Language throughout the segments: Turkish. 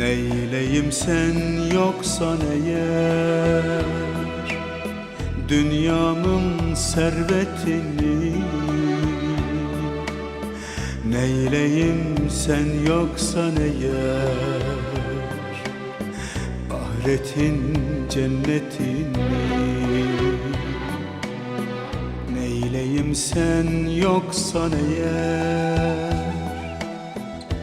Neyleyim sen yoksan eğer Dünyamın servetini. Neyleyim sen yoksan eğer Ahiretin cennetini. Neyleyim sen yoksan eğer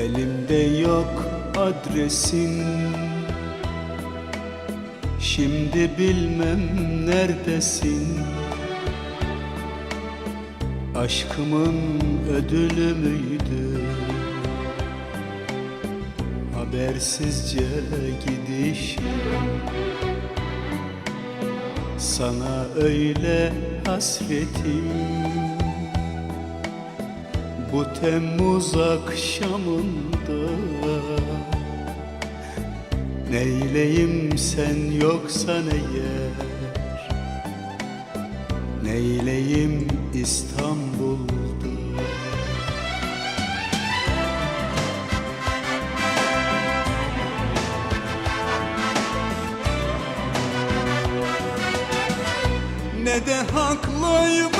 Elimde yok adresin. Şimdi bilmem neredesin. Aşkımın ödülü müydü? Habersizce gidişim. Sana öyle hasretim bu Temmuz akşamında Neyleyim sen yoksan eğer Neyleyim İstanbul'da? Ne de haklıymış